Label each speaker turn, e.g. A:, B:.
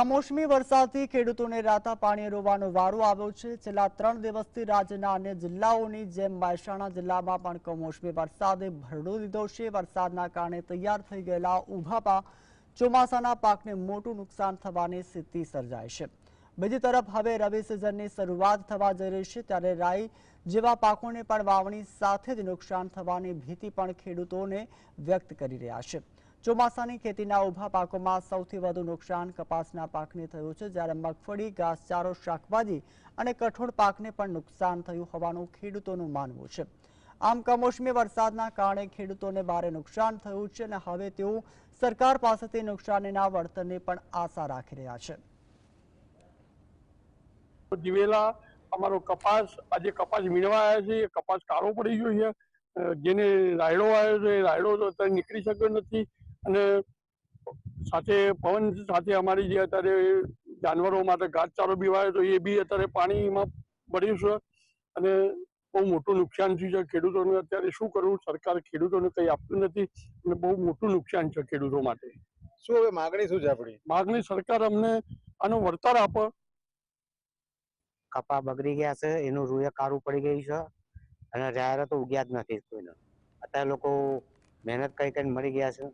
A: કમોસમી વરસાદથી ખેડૂતોને રાતા પાણી રોવાનો વારો આવ્યો છે. છેલ્લા ત્રણ દિવસથી રાજ્યના અન્ય જિલ્લાઓની જેમ મહેસાણા જિલ્લામાં પણ કમોસમી વરસાદે ભરડો દીધો છે. વરસાદના કારણે તૈયાર થઈ ગયેલા ઊભા પાક ચોમાસાના પાકને મોટું નુકસાન થવાની સ્થિતિ સર્જાય છે. બીજી તરફ હવે રવિ સિઝનની શરૂઆત થવા જઈ રહી છે ત્યારે રાઈ જેવા પાકોને પણ વાવણી સાથે જ નુકસાન થવાની ભીતિ પણ ખેડૂતોને વ્યક્ત કરી રહ્યા છે. ચોમાસાની ખેતીના ઊભા પાકોમાં સૌથી વધુ નુકસાન કપાસના પાકને થયું છે. જ્યારે મગફળી ઘાસચારો શાકભાજી અને કઠોળ પાકને પણ નુકસાન થયું હોવાનું ખેડૂતોનું માનવું છે. આમ કમોસમી વરસાદના કારણે ખેડૂતોને ભારે નુકસાન થયું છે અને હવે તેઓ સરકાર પાસેથી નુકસાનીના વળતરની પણ આશા રાખી રહ્યા છે.
B: દિવેલા અમારો કપાસ, આજે કપાસ વીણવા આવ્યા છે. કપાસ કાળો પડી ગયો જેને રાયડો આવ્યો છે રાયડો નીકળી શક્યો નથી. અને સાથે પવન સાથે અમારી જે અત્યારે જાનવરો માટે ઘાસચારો બી વાવ્યો તો એ બી અત્યારે પાણીમાં ભર્યું છે. અને બહુ મોટું નુકસાન થયું છે ખેડૂતોને. અત્યારે શું કરવું? સરકાર ખેડૂતોને કંઈ આપતું નથી અને બહુ મોટું નુકસાન છે ખેડૂતો માટે.
C: શું હવે માગણી શું છે આપણી?
B: માગણી સરકાર અમને આનો વળતર આપે.
D: કપા બગડી ગયા છે એનું રૂએ કાળું પડી ગયું છે અને રાયરો તો ઉગ્યા જ નથી કોઈને. અત્યારે લોકો મહેનત કરી કરીને મરી ગયા છે.